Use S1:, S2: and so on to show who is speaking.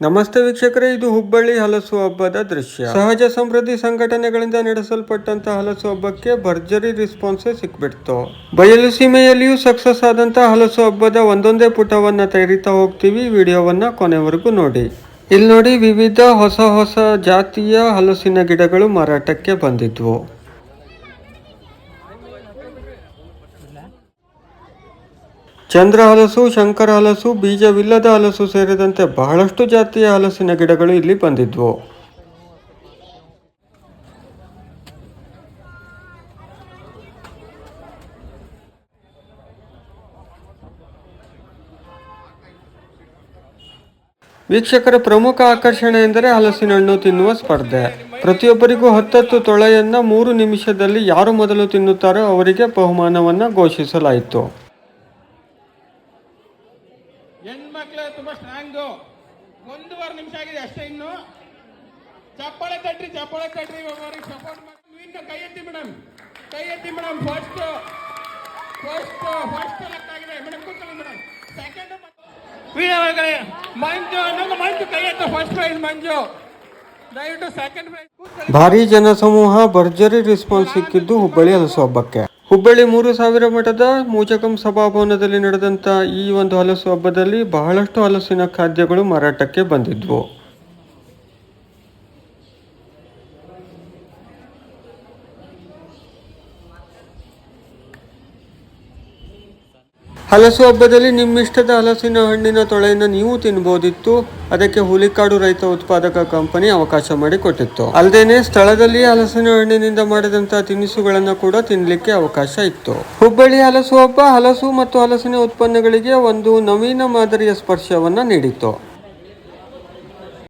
S1: ನಮಸ್ತೆ ವೀಕ್ಷಕರೇ, ಇದು ಹುಬ್ಬಳ್ಳಿ ಹಲಸು ಹಬ್ಬದ ದೃಶ್ಯ. ಸಹಜ ಸಮೃದ್ಧಿ ಸಂಘಟನೆಗಳಿಂದ ನಡೆಸಲ್ಪಟ್ಟಂತಹ ಹಲಸು ಹಬ್ಬಕ್ಕೆ ಭರ್ಜರಿ ರಿಸ್ಪಾನ್ಸ್ ಸಿಕ್ಬಿಡ್ತು. ಬಯಲು ಸೀಮೆಯಲ್ಲಿಯೂ ಸಕ್ಸಸ್ ಆದಂತಹ ಹಲಸು ಹಬ್ಬದ ಒಂದೊಂದೇ ಪುಟವನ್ನ ತೆರೀತಾ ಹೋಗ್ತೀವಿ. ವಿಡಿಯೋವನ್ನ ಕೊನೆವರೆಗೂ ನೋಡಿ. ಇಲ್ಲಿ ನೋಡಿ, ವಿವಿಧ ಹೊಸ ಹೊಸ ಜಾತಿಯ ಹಲಸಿನ ಗಿಡಗಳು ಮಾರಾಟಕ್ಕೆ ಬಂದಿದ್ವು. ಚಂದ್ರ ಹಲಸು, ಶಂಕರ ಹಲಸು, ಬೀಜವಿಲ್ಲದ ಹಲಸು ಸೇರಿದಂತೆ ಬಹಳಷ್ಟು ಜಾತಿಯ ಹಲಸಿನ ಗಿಡಗಳು ಇಲ್ಲಿ ಬಂದಿದ್ವು. ವೀಕ್ಷಕರ ಪ್ರಮುಖ ಆಕರ್ಷಣೆ ಎಂದರೆ ಹಲಸಿನ ಹಣ್ಣು ತಿನ್ನುವ ಸ್ಪರ್ಧೆ. ಪ್ರತಿಯೊಬ್ಬರಿಗೂ ಹತ್ತತ್ತು ತೊಳೆಯನ್ನು ಮೂರು ನಿಮಿಷದಲ್ಲಿ ಯಾರು ಮೊದಲು ತಿನ್ನುತ್ತಾರೋ ಅವರಿಗೆ ಬಹುಮಾನವನ್ನು ಘೋಷಿಸಲಾಯಿತು.
S2: ಹೆಣ್ಮಕ್ಳು ತುಂಬಾ ಸ್ಟ್ರಾಂಗು. ಒಂದೂವರೆ ನಿಮಿಷ ಆಗಿದೆ ಅಷ್ಟೇ ಇನ್ನು. ಚಪ್ಪಾಳೆ ತಟ್ರಿ ಚಪ್ಪಾಳೆ ತಟ್ರಿ, ಒಬ್ಬರಿಗೆ ಸಪೋರ್ಟ್ ಮಾಡಿ. ಕೈ ಎತ್ತಿ ಮೇಡಮ್ ಕೈ ಎತ್ತಿ ಮೇಡಮ್ ಫಸ್ಟ್ ಫಸ್ಟ್ ಫಸ್ಟ್ ಲೆಕ್ಕ ಆಗಿದೆ. ಮೇಡಮ್ ಕೂತ್ಕೊಳ್ಳಿ ಮೇಡಮ್ ಸೆಕೆಂಡ್ ಒಳಗಡೆ ಮಂಜು ನಮ್ಮ ಮಂಜು ಕೈ ಎತ್ತ. First prize Manju. ದಯವಿಟ್ಟು ಸೆಕೆಂಡ್ ಪ್ರೈಸ್
S1: ಭಾರಿ ಜನಸಮೂಹ, ಭರ್ಜರಿ ರೆಸ್ಪಾನ್ಸ್ ಸಿಕ್ಕಿದ್ದು ಹುಬ್ಬಳ್ಳಿ ಹಬ್ಬಕ್ಕೆ ಹುಬ್ಬಳ್ಳಿ ಮೂರು ಸಾವಿರ ಮಠದ ಮೂಜಕಂ ಸಭಾಭವನದಲ್ಲಿ ನಡೆದಂತ ಈ ಒಂದು ಹಲಸು ಹಬ್ಬದಲ್ಲಿ ಬಹಳಷ್ಟು ಹಲಸಿನ ಖಾದ್ಯಗಳು ಮಾರಾಟಕ್ಕೆ ಬಂದಿದ್ವು. ಹಲಸು ಹಬ್ಬದಲ್ಲಿ ನಿಮ್ಮಿಷ್ಟದ ಹಲಸಿನ ಹಣ್ಣಿನ ತೊಳೆಯನ್ನು ನೀವು ತಿನ್ಬೋದಿತ್ತು. ಅದಕ್ಕೆ ಹುಲಿಕಾಡು ರೈತ ಉತ್ಪಾದಕ ಕಂಪನಿ ಅವಕಾಶ ಮಾಡಿಕೊಟ್ಟಿತ್ತು. ಅಲ್ಲದೇನೆ ಸ್ಥಳದಲ್ಲಿ ಹಲಸಿನ ಹಣ್ಣಿನಿಂದ ಮಾಡಿದಂತಹ ತಿನಿಸುಗಳನ್ನು ಕೂಡ ತಿನ್ನಲಿಕ್ಕೆ ಅವಕಾಶ ಇತ್ತು. ಹುಬ್ಬಳ್ಳಿ ಹಲಸು ಹಬ್ಬ ಹಲಸು ಮತ್ತು ಹಲಸಿನ ಉತ್ಪನ್ನಗಳಿಗೆ ಒಂದು ನವೀನ ಮಾದರಿಯ ಸ್ಪರ್ಶವನ್ನ ನೀಡಿತು